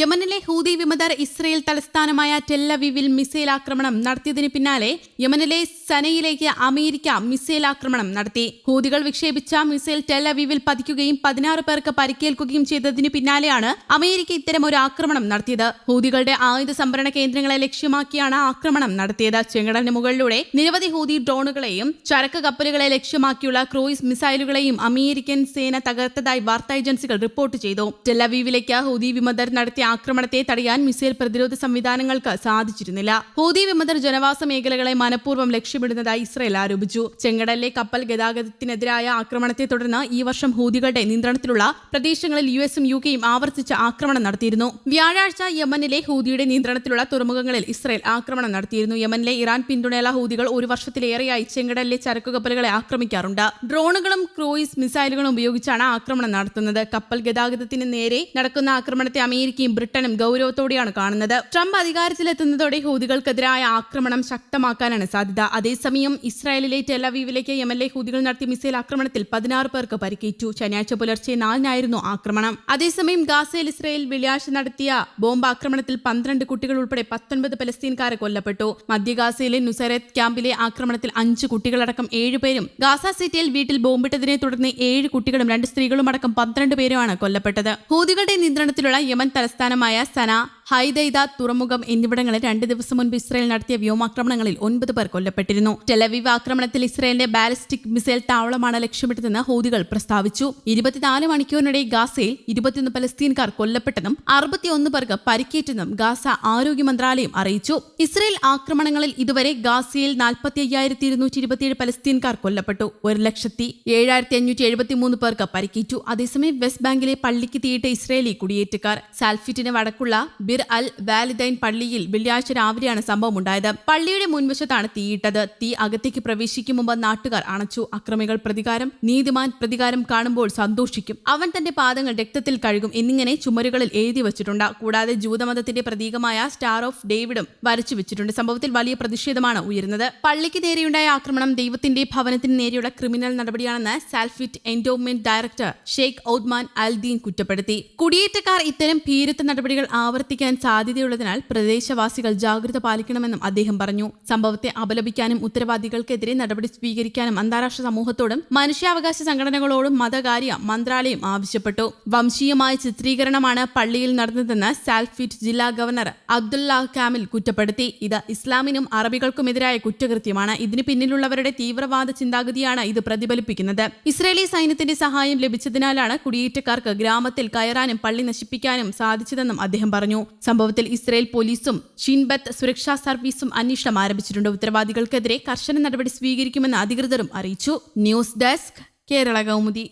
യമനിലെ ഹൂതി വിമതർ ഇസ്രയേൽ തലസ്ഥാനമായ ടെല്ലവിവിൽ മിസൈൽ ആക്രമണം നടത്തിയതിന് പിന്നാലെ യമനിലെ സനയിലേക്ക് അമേരിക്ക മിസൈൽ ആക്രമണം നടത്തി. ഹൂതികൾ വിക്ഷേപിച്ച മിസൈൽ ടെല്ലവിവിൽ പതിക്കുകയും പതിനാറ് പേർക്ക് പരിക്കേൽക്കുകയും ചെയ്തതിന് പിന്നാലെയാണ് അമേരിക്ക ഇത്തരം ഒരു ആക്രമണം നടത്തിയത്. ഹൂതികളുടെ ആയുധ സംഭരണ കേന്ദ്രങ്ങളെ ലക്ഷ്യമാക്കിയാണ് ആക്രമണം നടത്തിയത്. ചെങ്കടലിന് മുകളിലൂടെ നിരവധി ഹൂതി ഡ്രോണുകളെയും ചരക്ക് കപ്പലുകളെ ലക്ഷ്യമാക്കിയുള്ള ക്രൂയിസ് മിസൈലുകളെയും അമേരിക്കൻ സേന തകർത്തതായി വാർത്താ ഏജൻസികൾ റിപ്പോർട്ട് ചെയ്തു. ടെല്ലവിവിലേക്ക് ഹൂതി വിമതർ നടത്തിയ ആക്രമണത്തെ തടയാൻ മിസൈൽ പ്രതിരോധ സംവിധാനങ്ങൾക്ക് സാധിച്ചിരുന്നില്ല. ഹൂതി വിമതർ ജനവാസ മേഖലകളെ മനഃപൂർവം ലക്ഷ്യമിടുന്നതായി ഇസ്രയേൽ ആരോപിച്ചു. ചെങ്കടലിലെ കപ്പൽ ഗതാഗതത്തിനെതിരായ ആക്രമണത്തെ തുടർന്ന് ഈ വർഷം ഹൂതികളുടെ നിയന്ത്രണത്തിലുള്ള പ്രദേശങ്ങളിൽ യു എസും യു കെയും ആവർത്തിച്ച് ആക്രമണം നടത്തിയിരുന്നു. വ്യാഴാഴ്ച യമനിലെ ഹൂതിയുടെ നിയന്ത്രണത്തിലുള്ള തുറമുഖങ്ങളിൽ ഇസ്രയേൽ ആക്രമണം നടത്തിയിരുന്നു. യമനിലെ ഇറാൻ പിന്തുണയുള്ള ഹൂതികൾ ഒരു വർഷത്തിലേറെയായി ചെങ്കടലിലെ ചരക്കു കപ്പലുകളെ ആക്രമിക്കാറുണ്ട്. ഡ്രോണുകളും ക്രൂയിസ് മിസൈലുകളും ഉപയോഗിച്ചാണ് ആക്രമണം നടത്തുന്നത്. കപ്പൽ ഗതാഗതത്തിന് നേരെ നടക്കുന്ന ആക്രമണത്തെ അമേരിക്കയും ബ്രിട്ടനും ഗൗരവത്തോടെയാണ് കാണുന്നത്. ട്രംപ് അധികാരത്തിലെത്തുന്നതോടെ ഹൂതികൾക്കെതിരായ ആക്രമണം ശക്തമാക്കാനാണ് സാധ്യത. അതേസമയം ഇസ്രായേലിലെ ടെലവീവിലേക്ക് യമനിലെ ഹൂതികൾ നടത്തിയ മിസൈൽ ആക്രമണത്തിൽ പതിനാറ് പേർക്ക് പരിക്കേറ്റു. ശനിയാഴ്ച പുലർച്ചെ നാലിനായിരുന്നു ആക്രമണം. അതേസമയം ഗാസയിൽ ഇസ്രായേൽ വെള്ളിയാഴ്ച നടത്തിയ ബോംബ് ആക്രമണത്തിൽ പന്ത്രണ്ട് കുട്ടികൾ ഉൾപ്പെടെ പത്തൊൻപത് പലസ്തീൻകാരെ കൊല്ലപ്പെട്ടു. മധ്യ ഗാസയിലെ നുസരത്ത് ക്യാമ്പിലെ ആക്രമണത്തിൽ അഞ്ച് കുട്ടികളടക്കം ഏഴുപേരും ഗാസ സിറ്റിയിൽ വീട്ടിൽ ബോംബിട്ടതിനെ തുടർന്ന് ഏഴ് കുട്ടികളും രണ്ട് സ്ത്രീകളും അടക്കം പന്ത്രണ്ട് പേരുമാണ് കൊല്ലപ്പെട്ടത്. ഹൂതികളുടെ നിയന്ത്രണത്തിലുള്ള യമൻ തലസ്ഥാനമായ സന ഹൈദൈദ തുറമുഖം എന്നിവിടങ്ങളിൽ രണ്ട് ദിവസം മുൻപ് ഇസ്രായേൽ നടത്തിയ വ്യോമാക്രമണങ്ങളിൽ ഒൻപത് പേർ കൊല്ലപ്പെട്ടിരുന്നു. ടെലവീവ് ആക്രമണത്തിൽ ഇസ്രായേലിന്റെ ബാലിസ്റ്റിക് മിസൈൽ താവളമാണ് ലക്ഷ്യമിട്ടതെന്ന് ഹൌദികൾ പ്രസ്താവിച്ചു. ഇരുപത്തിനാല് മണിക്കൂറിനിടെ ഗാസയിൽ ഇരുപത്തിയൊന്ന് പലസ്തീൻകാർ കൊല്ലപ്പെട്ടെന്നും അറുപത്തിയൊന്ന് പേർക്ക് പരിക്കേറ്റെന്നും ഗാസ ആരോഗ്യ മന്ത്രാലയം അറിയിച്ചു. ഇസ്രായേൽ ആക്രമണങ്ങളിൽ ഇതുവരെ ഗാസയിൽ നാൽപ്പത്തി അയ്യായിരത്തി ഇരുന്നൂറ്റി ഇരുപത്തിയേഴ് പലസ്തീൻകാർ കൊല്ലപ്പെട്ടു. ഒരു ലക്ഷത്തി ഏഴായിരത്തി അഞ്ഞൂറ്റി എഴുപത്തി മൂന്ന് പേർക്ക് പരിക്കേറ്റു. അതേസമയം വെസ്റ്റ് ബാങ്കിലെ പള്ളിക്ക് തീയിട്ട ഇസ്രായേലി കുടിയേറ്റക്കാർ. സാൽഫിറ്റിന് വടക്കുള്ള ബിർ അൽ വാലിദൈൻ പള്ളിയിൽ വെള്ളിയാഴ്ച രാവിലെയാണ് സംഭവം ഉണ്ടായത്. പള്ളിയുടെ മുൻവശത്താണ് തീയിട്ടത് തീ അകത്തേക്ക് പ്രവേശിക്കും മുമ്പ് നാട്ടുകാർ അണച്ചു. അക്രമികൾ പ്രതികാരം നീതിമാൻ പ്രതികാരം കാണുമ്പോൾ സന്തോഷിക്കും. അവൻ തന്റെ പാദങ്ങൾ രക്തത്തിൽ കഴുകും. എന്നിങ്ങനെ ചുമരുകളിൽ എഴുതി വച്ചിട്ടുണ്ട്. കൂടാതെ ജൂതമതത്തിന്റെ പ്രതീകമായ സ്റ്റാർ ഓഫ് ഡേവിഡും വരച്ചു വെച്ചിട്ടുണ്ട്. സംഭവത്തിൽ വലിയ പ്രതിഷേധമാണ് ഉയരുന്നത്. പള്ളിക്ക് നേരെയുണ്ടായ ആക്രമണം ദൈവത്തിന്റെ ഭവനത്തിന് നേരെയുള്ള ക്രിമിനൽ നടപടിയാണെന്ന് Salfit endowment director Sheikh ഔദ്മാൻ al-Din കുറ്റപ്പെടുത്തി. കുടിയേറ്റക്കാർ ഇത്തരം ഭീരുത്വ നടപടികൾ ആവർത്തിക്കാൻ സാധ്യതയുള്ളതിനാൽ പ്രദേശവാസികൾ ജാഗ്രത പാലിക്കണമെന്നും അദ്ദേഹം പറഞ്ഞു. സംഭവത്തെ അപലപിക്കാനും ഉത്തരവാദികൾക്കെതിരെ നടപടി സ്വീകരിക്കാനും അന്താരാഷ്ട്ര സമൂഹത്തോടും മനുഷ്യാവകാശ സംഘടനകളോടും മതകാര്യ മന്ത്രാലയം ആവശ്യപ്പെട്ടു. വംശീയമായ ചിത്രീകരണമാണ് പള്ളിയിൽ നടന്നതെന്ന് സാൽഫിറ്റ് ജില്ലാ ഗവർണർ അബ്ദുല്ല കാമിൽ കുറ്റപ്പെടുത്തി. ഇത് ഇസ്ലാമിനും അറബികൾക്കുമെതിരായ കുറ്റകൃത്യമാണ്. ഇതിന് പിന്നിലുള്ളവരുടെ തീവ്രവാദ ചിന്താഗതിയാണ് ഇത് പ്രതിഫലിപ്പിക്കുന്നത്. ഇസ്രേലി സൈന്യത്തിന്റെ സഹായം ലഭിച്ചതിനാലാണ് കുടിയേറ്റക്കാർക്ക് ഗ്രാമത്തിൽ കയറാനും പള്ളി നശിപ്പിക്കാനും സാധിച്ചതെന്നും അദ്ദേഹം പറഞ്ഞു. സംഭവത്തിൽ ഇസ്രയേൽ പോലീസും ഷിൻബത്ത് സുരക്ഷാ സർവീസും അന്വേഷണം ആരംഭിച്ചിട്ടുണ്ട്. ഉത്തരവാദികൾക്കെതിരെ കർശന നടപടി സ്വീകരിക്കുമെന്ന് അധികൃതരും അറിയിച്ചു. News desk Kerala Kaumudi.